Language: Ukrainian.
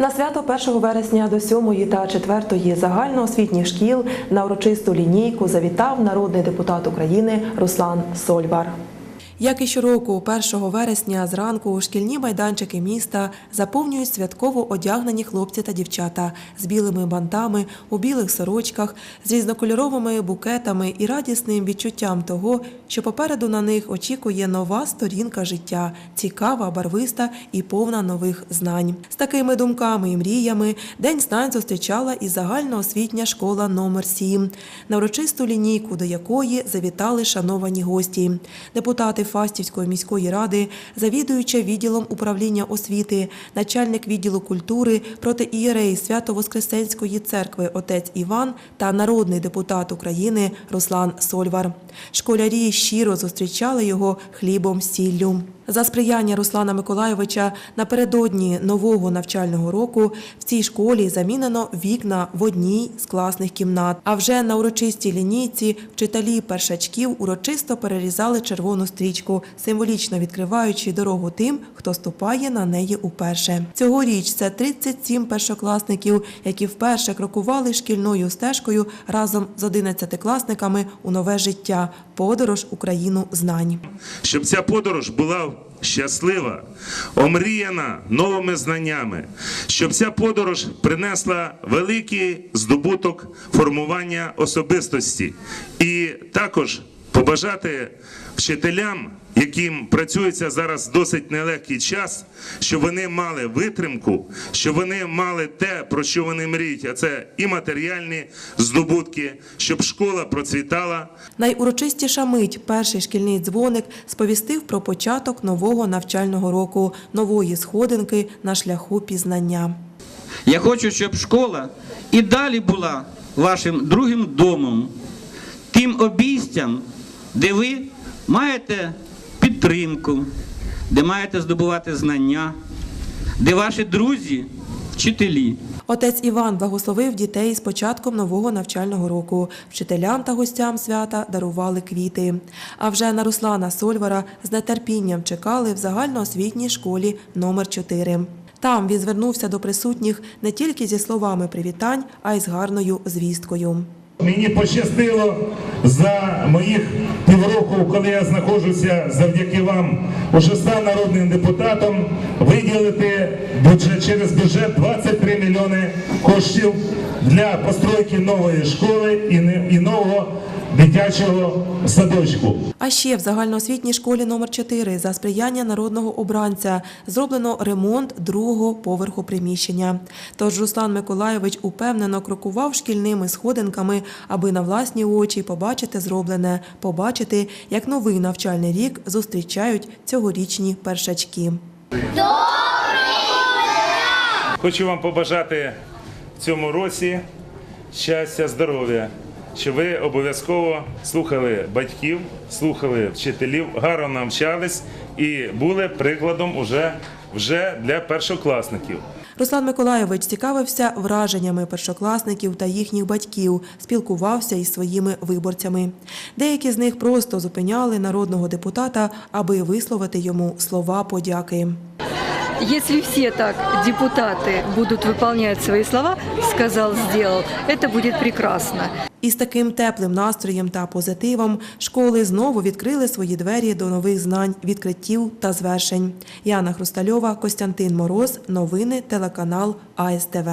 На свято 1 вересня до 7 та 4 загальноосвітніх шкіл на урочисту лінійку завітав народний депутат України Руслан Сольвар. Як і щороку, 1 вересня зранку шкільні майданчики міста заповнюють святково одягнені хлопці та дівчата з білими бантами, у білих сорочках, з різнокольоровими букетами і радісним відчуттям того, що попереду на них очікує нова сторінка життя, цікава, барвиста і повна нових знань. З такими думками і мріями День знань зустрічала і загальноосвітня школа номер 7 на урочисту лінійку, до якої завітали шановані гості. Депутати Фастівської міської ради, завідуюча відділом управління освіти, начальник відділу культури, протиієрей Свято-Воскресенської церкви отець Іван та народний депутат України Руслан Сольвар. Школярі щиро зустрічали його хлібом сіллю. За сприяння Руслана Миколайовича напередодні нового навчального року в цій школі замінено вікна в одній з класних кімнат. А вже на урочистій лінійці вчителі першачків урочисто перерізали червону стрічку, символічно відкриваючи дорогу тим, хто ступає на неї уперше. Цьогоріч це 37 першокласників, які вперше крокували шкільною стежкою разом з 11-класниками у нове життя подорож Україну знань. щоб ця подорож була щаслива, омріяна новими знаннями, щоб ця подорож принесла великий здобуток формування особистості, і також побажати вчителям, яким працюється зараз досить нелегкий час, щоб вони мали витримку, щоб вони мали те, про що вони мріють, а це і матеріальні здобутки, щоб школа процвітала, Найурочистіша мить перший шкільний дзвоник сповістив про початок нового навчального року, нової сходинки на шляху пізнання. Я хочу, щоб школа і далі була вашим другим домом, тим обійстям, де ви маєте підтримку, де маєте здобувати знання, де ваші друзі, вчителі. Отець Іван благословив дітей з початком нового навчального року. Вчителям та гостям свята дарували квіти. А вже на Руслана Сольвара з нетерпінням чекали в загальноосвітній школі номер 4 Там він звернувся до присутніх не тільки зі словами привітань, а й з гарною звісткою. Мені пощастило за моїх півроку, коли я знаходжуся завдяки вам, уже став народним депутатом, виділити бюджет через бюджет 23 мільйони коштів для постройки нової школи і, нового дитячого садочку. А ще в загальноосвітній школі номер 4 за сприяння народного обранця зроблено ремонт другого поверху приміщення. Тож Руслан Миколайович упевнено крокував шкільними сходинками, аби на власні очі побачити зроблене, побачити, як новий навчальний рік зустрічають цьогорічні першачки. Хочу вам побажати в цьому році щастя, здоров'я, щоб ви обов'язково слухали батьків, слухали вчителів, гарно навчались і були прикладом уже, вже для першокласників. Руслан Миколайович цікавився враженнями першокласників та їхніх батьків, спілкувався із своїми виборцями. Деякі з них просто зупиняли народного депутата, аби висловити йому слова подяки. Если все так, депутаты, будут выполнять свои слова, сказал, сделал, это будет прекрасно. І з таким теплим настроєм та позитивом школи знову відкрили свої двері до нових знань, відкриттів та звершень. Яна Хрустальова, Костянтин Мороз. Новини телеканал АСТВ.